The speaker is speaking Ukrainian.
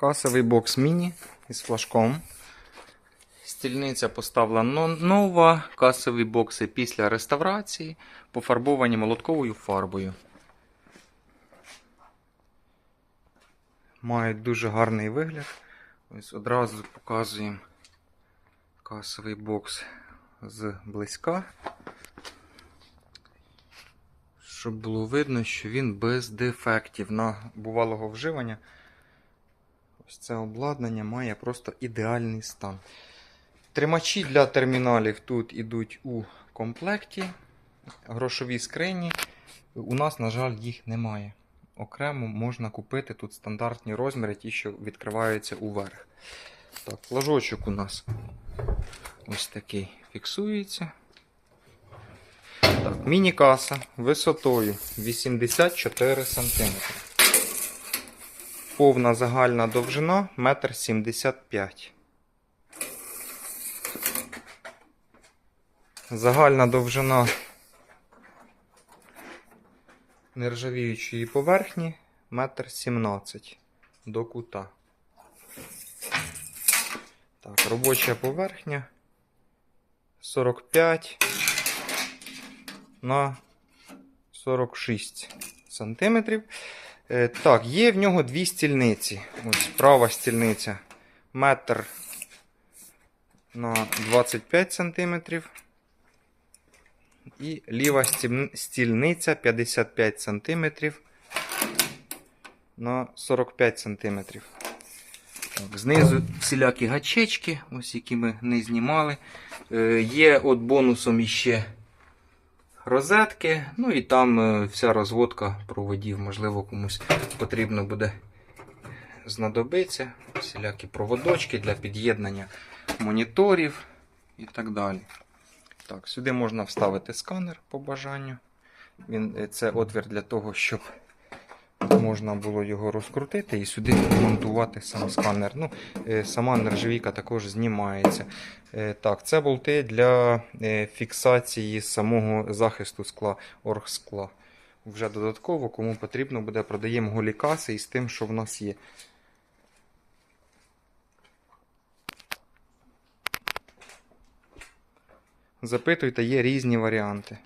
Касовий бокс міні із флажком. Стільниця поставлена нова. Касові бокси після реставрації, пофарбовані молотковою фарбою. Мають дуже гарний вигляд. Ось одразу показуємо касовий бокс з близька. Щоб було видно, що він без дефектів на бувалого вживання. Ось це обладнання має просто ідеальний стан. Тримачі для терміналів тут ідуть у комплекті. Грошові скрині. У нас, на жаль, їх немає. Окремо можна купити тут стандартні розміри, ті, що відкриваються уверх. Так, флажочок у нас ось такий фіксується. Так, міні-каса висотою 84 см. Повна загальна довжина 1,75 м. Загальна довжина нержавіючої поверхні 1,17 м до кута. Так, робоча поверхня 45 на 46 сантиметрів. Е, Так, є в нього дві стільниці. Ось права стільниця метр на 25 сантиметрів. І ліва стільниця 55 сантиметрів на 45 сантиметрів. Так, знизу всілякі гачечки, ось які ми не знімали. Е, є от бонусом іще розетки. Ну і там е, вся розводка проводів, можливо, комусь потрібно буде знадобиться. Всілякі проводочки для під'єднання моніторів і так далі. Так, сюди можна вставити сканер по бажанню. Він, е, це отвір для того, щоб можна було його розкрутити і сюди монтувати сам сканер. Ну, е, сама нержавійка також знімається. Е, Так, це болти для е, фіксації самого захисту скла, оргскла. Вже додатково, кому потрібно буде, продаємо голі каси із тим, що в нас є. Запитуйте, є різні варіанти.